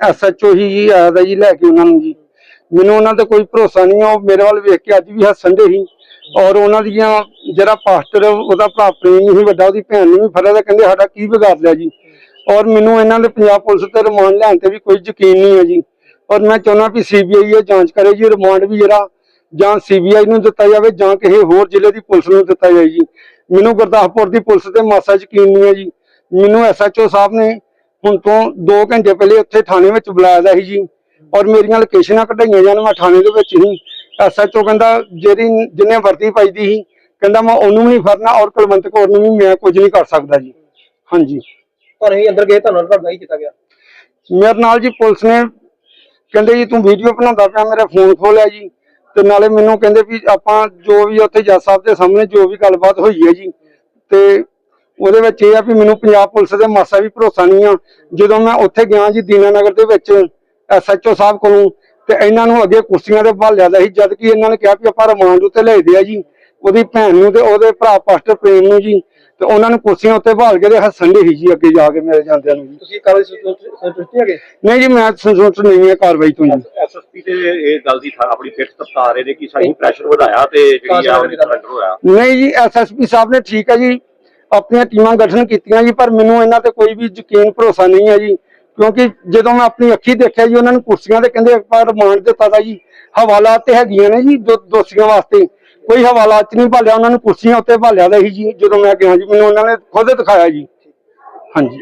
SHO ਹੀ ਜੀ ਆਇਆ ਦਾ ਜੀ ਲੈ ਕੇ ਉਹਨਾਂ ਨੂੰ ਜੀ। ਮੈਨੂੰ ਉਹਨਾਂ ਤੇ ਕੋਈ ਭਰੋਸਾ ਨਹੀਂ, ਉਹ ਮੇਰੇ ਵੱਲ ਵੇਖ ਕੇ ਅੱਜ ਵੀ ਹੱਸਣ ਦੇ ਸੀ ਔਰ ਉਹਨਾਂ ਦੀਆਂ ਜਿਹੜਾ ਪਾਸਟਰ, ਉਹਦਾ ਭਰਾ ਪ੍ਰੇਮ ਸੀ ਵੱਡਾ, ਉਹਦੀ ਭੈਣ ਨੂੰ ਵੀ ਫੜਿਆ ਕਹਿੰਦੇ ਸਾਡਾ ਕੀ ਵਿਗਾੜ ਲਿਆ ਜੀ। ਔਰ ਮੈਨੂੰ ਇਹਨਾਂ ਦੇ ਪੰਜਾਬ ਪੁਲਿਸ ਤੇ ਰਿਮਾਂਡ ਲੈਣ ਤੇ ਵੀ ਕੋਈ ਯਕੀਨ ਨਹੀਂ ਹੈ ਜੀ। ਔਰ ਮੈਂ ਚਾਹੁੰਦਾ ਵੀ ਸੀਬੀਆਈ ਇਹ ਜਾਂਚ ਕਰੇ ਜੀ, ਰਿਮਾਂਡ ਵੀ ਜਿਹੜਾ, ਜਾਂ ਸੀਬੀਆਈ ਨੂੰ ਦਿੱਤਾ ਜਾਵੇ, ਜਾਂ ਕਿਸੇ ਹੋਰ ਜ਼ਿਲ੍ਹੇ ਦੀ ਪੁਲਿਸ ਨੂੰ ਦਿੱਤਾ ਜਾਵੇ ਜੀ। ਮੈਨੂੰ ਗੁਰਦਾਸਪੁਰ ਦੀ ਪੁਲਿਸ ਤੇ ਮਾਸਾ ਯਕੀਨ ਨਹੀਂ ਹੈ ਜੀ। ਮੈਨੂੰ ਐਸਐਚਓ ਸਾਹਿਬ ਨੇ ਹੁਣ ਤੋਂ 2 ਘੰਟੇ ਪਹਿਲੇ ਉੱਥੇ ਥਾਣੇ ਵਿੱਚ ਬੁਲਾਇਆ ਦਾ ਸੀ ਜੀ। ਔਰ ਮੇਰੀਆਂ ਲੋਕੇਸ਼ਨਾਂ ਕਢਾਈਆਂ ਜਾਣ ਮੈਂ ਥਾਣੇ ਦੇ ਵਿੱਚ ਹੀ। ਐਸਐਚਓ ਕਹਿੰਦਾ ਜਿਹੜੀ ਜਿਹਨੇ ਵਰਦੀ ਪਾਈ ਦੀ ਸੀ ਕਹਿੰਦਾ ਮੈਂ ਉਹਨੂੰ ਵੀ ਨਹੀਂ ਫੜਨਾ ਔਰ ਕੁਲਵੰਤ ਕੌਰ ਨੂੰ ਵੀ ਮੈਂ ਕੁਝ ਨਹੀਂ ਕਰ ਸਕਦਾ ਜੀ। ਹਾਂਜੀ। ਤੁਹਾਨੂੰ ਹੀ ਅੰਦਰ ਗਏ ਤੁਹਾਨੂੰ ਤੁਹਾਡਾ ਹੀ ਕੀਤਾ ਗਿਆ। ਮੇਰੇ ਨਾਲ ਜੀ ਪੁਲਿਸ ਨੇ ਕਹਿੰਦੇ ਜੀ ਤੂੰ ਵੀਡੀਓ ਬਣਾਉਂਦਾ ਪਿਆ ਮੇਰਾ ਫੋਨ ਖੋਲਿਆ ਜੀ। ਤੇ ਨਾਲੇ ਮੈਨੂੰ ਕਹਿੰਦੇ ਵੀ ਆਪਾਂ ਜੋ ਵੀ ਉੱਥੇ ਜੱਜ ਸਾਹਿਬ ਦੇ ਸਾਹਮਣੇ ਜੋ ਵੀ ਗੱਲਬਾਤ ਹੋਈ ਹੈ ਜੀ ਤੇ ਉਹਦੇ ਵਿੱਚ ਇਹ ਆ ਵੀ ਮੈਨੂੰ ਪੰਜਾਬ ਪੁਲਿਸ ਦੇ ਮਾਸਾ ਵੀ ਭਰੋਸਾ ਨਹੀਂ ਆ। ਜਦੋਂ ਮੈਂ ਉੱਥੇ ਗਿਆ ਜੀ ਦੀਨਾਨਗਰ ਦੇ ਵਿੱਚ ਐਸਐਚਓ ਸਾਹਿਬ ਕੋਲੋਂ ਤੇ ਇਹਨਾਂ ਨੂੰ ਅੱਗੇ ਕੁਰਸੀਆਂ ਤੇ ਭਾਲਿਆ ਦਾ ਸੀ ਜਦ ਕਿ ਇਹਨਾਂ ਨੇ ਕਿਹਾ ਵੀ ਆਪਾਂ ਰਿਮਾਂਡ ਉੱਤੇ ਲੈ ਦੇ ਆ ਜੀ ਉਹਦੀ ਭੈਣ ਨੂੰ ਤੇ ਉਹਦੇ ਭਰਾ ਪਾਸਟਰ ਪ੍ਰੇਮ ਨੂੰ ਜੀ ਤੇ ਉਹਨਾਂ ਨੂੰ ਕੁਰਸੀਆਂ ਉੱਤੇ ਭਾਲ ਕੇ ਤੇ ਹੱਸਣ ਦੇ ਸੀ ਜੀ ਅੱਗੇ ਜਾ ਕੇ ਮੇਰੇ ਜਾਂਦਿਆਂ ਨੂੰ ਜੀ। ਤੁਸੀਂ ਕਾਰਵਾਈ ਸੰਤੁਸ਼ਟੀ ਹੈਗੇ? ਨਹੀਂ ਜੀ ਮੈਂ ਸੰਤੁਸ਼ਟ ਨਹੀਂ ਹਾਂ ਕਾਰਵਾਈ ਤੋਂ ਜੀ। ਐਸਐਸਪੀ ਤੇ ਇਹ ਗੱਲ ਦੀ ਥਾ- ਆਪਣੀ ਫਿੱਟ ਤਪਤਾ ਰਹੇ ਨੇ ਕਿ ਸਾਡੀ ਪ੍ਰੈਸ਼ਰ ਵਧਾਇਆ ਤੇ ਜਿਹੜੀ ਆ ਹੋਇਆ? ਨਹੀਂ ਜੀ ਐਸਐਸਪੀ ਸਾਹਿਬ ਨੇ ਠੀਕ ਹੈ ਜੀ। ਆਪਣੀਆਂ ਟੀਮਾਂ ਗਠਨ ਕੀਤੀਆਂ ਜੀ, ਪਰ ਮੈਨੂੰ ਇਹਨਾਂ ਤੇ ਕੋਈ ਵੀ ਯਕੀਨ ਭਰੋਸਾ ਨਹੀਂ ਹੈ ਜੀ। ਕਿਉਂਕਿ ਜਦੋਂ ਮੈਂ ਆਪਣੀ ਅੱਖੀ ਦੇਖਿਆ ਜੀ, ਉਹਨਾਂ ਨੂੰ ਕੁਰਸੀਆਂ ਤੇ ਕਹਿੰਦੇ ਪਰ ਰਿਮਾਂਡ ਦਿੱਤਾ ਦਾ ਜੀ। ਹਵਾਲਾਤ ਤੇ ਹੈਗੀਆਂ ਨੇ ਜੀ ਦੋਸ਼ੀਆਂ ਵਾਸਤੇ। ਕੋਈ ਹਵਾਲਾਤ 'ਚ ਨਹੀਂ ਭਾਲਿਆ, ਉਹਨਾਂ ਨੂੰ ਕੁਰਸੀਆਂ ਉੱਤੇ ਭਾਲਿਆ ਦਾ ਹੀ ਜੀ, ਜਦੋਂ ਮੈਂ ਕਿਹਾ ਜੀ, ਮੈਨੂੰ ਉਹਨਾਂ ਨੇ ਖੁਦ ਦਿਖਾਇਆ ਜੀ। ਹਾਂਜੀ।